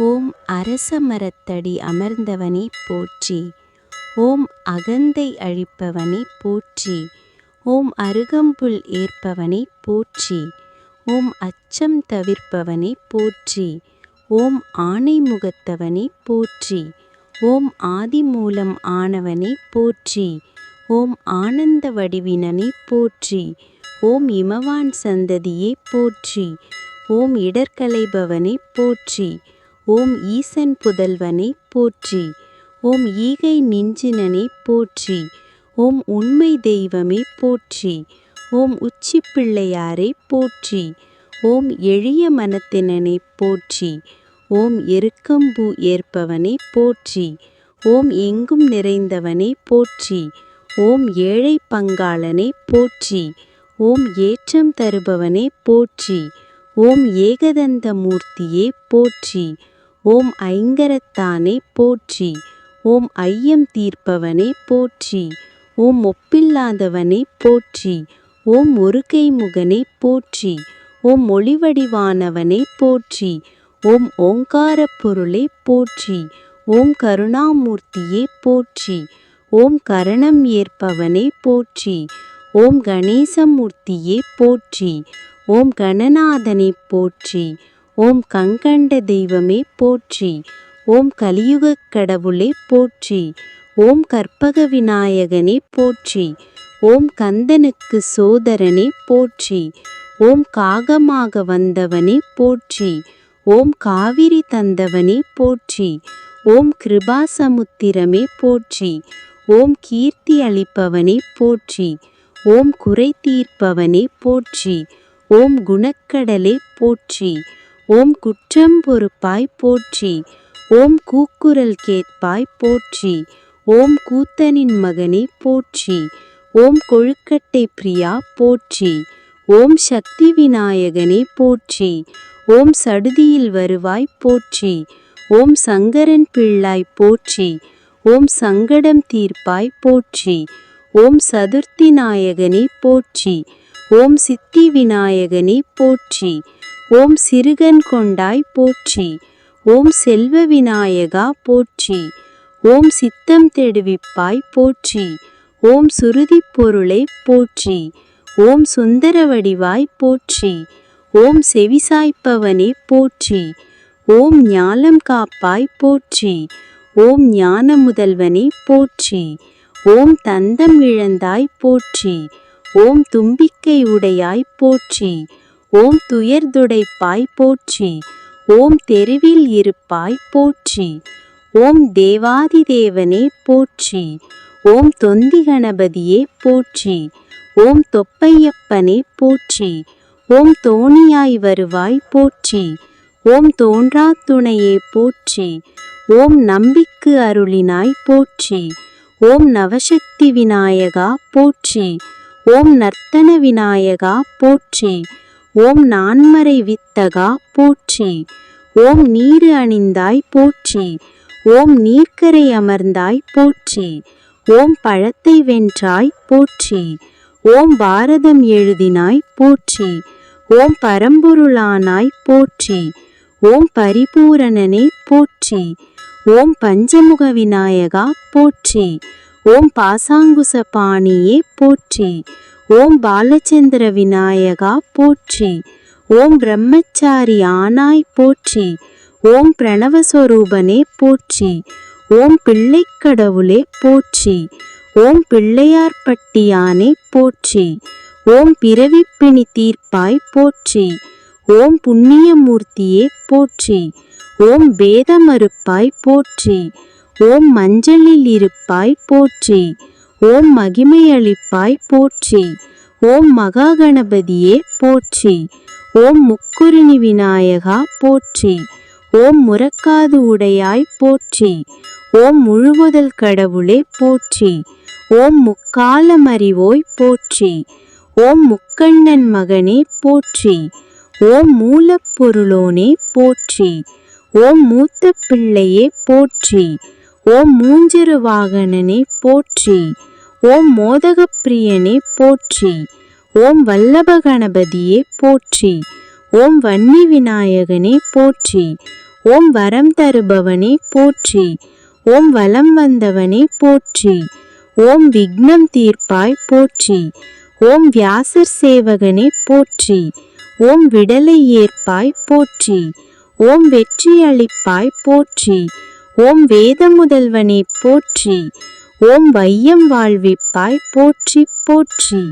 ஓம் அரச மரத்தடி அமர்ந்தவனே போற்றி. ஓம் அகந்தை அழிப்பவனே போற்றி. ஓம் அருகம்புல் ஏற்பவனே போற்றி. ஓம் அச்சம் தவிர்ப்பவனே போற்றி. ஓம் ஆணை முகத்தவனே போற்றி. ஓம் ஆதிமூலம் ஆனவனே போற்றி. ஓம் ஆனந்த வடிவினனை போற்றி. ஓம் இமவான் சந்ததியே போற்றி. ஓம் இடர்கலைபவனை போற்றி. ஓம் ஈசன் புதல்வனை போற்றி. ஓம் ஈகை நெஞ்சினனை போற்றி. ஓம் உண்மை தெய்வமே போற்றி. ஓம் உச்சி பிள்ளையாரை போற்றி. ஓம் எளிய மனத்தினனை போற்றி. ஓம் எருக்கம்பூ ஏற்பவனே போற்றி. ஓம் எங்கும் நிறைந்தவனே போற்றி. ஓம் ஏழை பங்காளனை போற்றி. ஓம் ஏற்றம் தருபவனே போற்றி. ஓம் ஏகதந்த மூர்த்தியே போற்றி. ஓம் ஐங்கரத்தானே போற்றி. ஓம் ஐயம் தீர்ப்பவனே போற்றி. ஓம் ஒப்பில்லாதவனே போற்றி. ஓம் ஒருகை முகனே போற்றி. ஓம் ஒளிவடிவானவனே போற்றி. ஓம் ஓங்கார பொருளே போற்றி. ஓம் கருணாமூர்த்தியே போற்றி. ஓம் கரணம் ஏற்பவனே போற்றி. ஓம் கணேசமூர்த்தியே போற்றி. ஓம் கணநாதனை போற்றி. ஓம் கங்கண்ட தெய்வமே போற்றி. ஓம் கலியுகக் கடவுளே போற்றி. ஓம் கற்பக விநாயகனே போற்றி. ஓம் கந்தனுக்கு சோதரனே போற்றி. ஓம் காகமாக வந்தவனே போற்றி. ஓம் காவிரி தந்தவனே போற்றி. ஓம் கிருபாசமுத்திரமே போற்றி. ஓம் கீர்த்தி அளிப்பவனே போற்றி. ஓம் குறை தீர்ப்பவனே போற்றி. ஓம் குணக்கடலே போற்றி. ஓம் குற்றம் பொறுப்பாய் போற்றி. ஓம் கூக்குரல் கேட்பாய் போற்றி. ஓம் கூத்தனின் மகனே போற்றி. ஓம் கொழுக்கட்டை பிரியா போற்றி. ஓம் சக்தி விநாயகனே போற்றி. ஓம் சடுதியில் வருவாய் போற்றி. ஓம் சங்கரன் பிள்ளாய் போற்றி. ஓம் சங்கடம் தீர்ப்பாய் போற்றி. ஓம் சதுர்த்தி நாயகனே போற்றி. ஓம் சித்தி விநாயகனே போற்றி. ஓம் சிறுகன் கொண்டாய் போற்றி. ஓம் செல்வ விநாயகா போற்றி. ஓம் சித்தம் தெடுவிப்பாய் போற்றி. ஓம் சுருதி பொருளை போற்றி. ஓம் சுந்தர வடிவாய் போற்றி. ஓம் செவிசாய்ப்பவனே போற்றி. ஓம் ஞாலம் காப்பாய் போற்றி. ஓம் ஞான முதல்வனே போற்றி. ஓம் தந்தம் இழந்தாய் போற்றி. ஓம் தும்பிக்கை உடையாய் போற்றி. ஓம் துயர்துடைப்பாய் போற்றி. ஓம் தெருவில் இருப்பாய் போற்றி. ஓம் தேவாதி தேவனே போற்றி. ஓம் தொந்தி கணபதியே போற்றி. ஓம் தொப்பையப்பனே போற்றி. ஓம் தோணியாய் வருவாய் போற்றி. ஓம் தோன்றா துணையே போற்றி. ஓம் நம்பிக்கு அருளினாய் போற்றி. ஓம் நவசக்தி விநாயகா போற்றி. ஓம் நர்த்தன விநாயகா போற்றி. ஓம் நான்மறை வித்தகா போற்றி. ஓம் நீரு அணிந்தாய் போற்றி. ஓம் நீர்க்கரை அமர்ந்தாய் போற்றி. ஓம் பழத்தை வென்றாய் போற்றி. ஓம் பாரதம் எழுதினாய் போற்றி. ஓம் பரம்பொருளானாய் போற்றி. ஓம் பரிபூரணனே போற்றி. ஓம் பஞ்சமுக விநாயகா போற்றி. ஓம் பாசாங்குச பாணியே போற்றி. ஓம் பாலச்சந்திர விநாயகா போற்றி. ஓம் பிரம்மச்சாரி ஆனாய் போற்றி. ஓம் பிரணவஸ்வரூபனே போற்றி. ஓம் பிள்ளைக்கடவுளே போற்றி. ஓம் பிள்ளையார்பட்டியானே போற்றி. ஓம் பிறவிப்பிணி தீர்ப்பாய் போற்றி. ஓம் புண்ணியமூர்த்தியே போற்றி. ஓம் வேதமறுப்பாய் போற்றி. ஓம் மஞ்சளில் இருப்பாய் போற்றி. ஓம் மகிமையளிப்பாய் போற்றி. ஓம் மகாகணபதியே போற்றி. ஓம் முக்குருணி விநாயகா போற்றி. ஓம் முறக்காது உடையாய் போற்றி. ஓம் முழுவதல் கடவுளே போற்றி. ஓம் முக்காலமறிவோய் போற்றி. ஓம் முக்கண்ணன் மகனே போற்றி. ஓம் மூலப்பொருளோனே போற்றி. ஓம் மூத்த பிள்ளையே போற்றி. ஓம் மூஞ்சிறு வாகனனே போற்றி. ஓம் மோதகப்பிரியனே போற்றி. ஓம் வல்லப கணபதியே போற்றி. ஓம் வன்னி விநாயகனே போற்றி. ஓம் வரம் தருபவனே போற்றி. ஓம் வலம் வந்தவனே போற்றி. ஓம் விக்னம் தீர்ப்பாய் போற்றி. ஓம் வியாசர் சேவகனே போற்றி. ஓம் விடலை ஏற்பாய் போற்றி. ஓம் வெற்றி அளிப்பாய் போற்றி. ஓம் வேத முதல்வனே போற்றி. ஓம் வையம் வாழ்விப்பாய் போற்றி போற்றி.